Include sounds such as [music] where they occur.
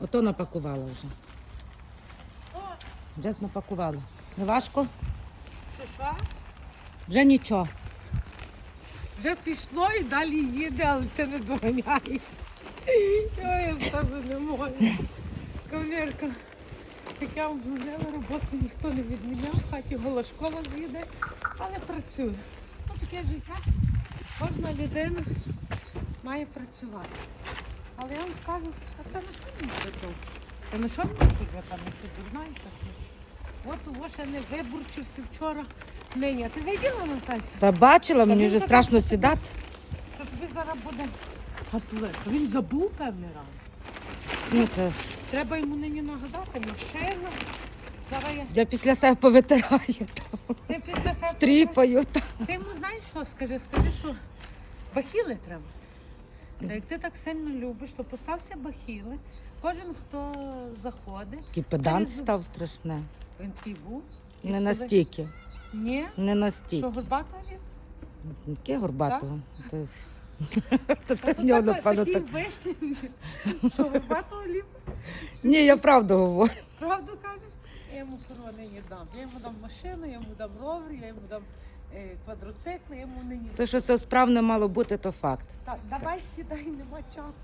Ото напакувала вже. Вже напакувала. Не важко? Що що? Вже нічого. Вже пішло і далі їде, але ти не доганяєш. Ой, я з тебе не можу. Кавалерка, як я обновляла роботу, ніхто не відміняв, в хаті гола школа з'їде, але працює. Ну таке життя. Кожна людина має працювати. Але я вам скажу, а це на що мені тут? Та на що мені тут там що знаєте? От того ще не виборчився вчора. Нині. А ти виділа Натальця? Та бачила, мені вже страшно сідати. Що тобі зараз буде гаплика. Він забув певний раз. Ну, це... Треба йому нині нагадати, машина. Зараз я. Я після себе повитираю, там, Ти після себе. стріпаю. Там. Ти йому знаєш що? Скажи, скажи, що бахіли треба. Та як ти так сильно любиш, то постався бахіли. Кожен, хто заходить, Такий педант став страшне. він такий був. Не настільки. Ні? Не Що настільки. горбата він? Яке горбатого? Це- Та ти з [laughs] нього, напевно, такий так. вислів. Що горбатого ліпить? Ні, я правду говорю. Правду кажеш? Я йому корова нині дам. Я йому дам машину, я йому дам ровер, я йому дам е, квадроцикл, я йому нині. То, що це справно мало бути, то факт. Так, давай сідай, нема часу.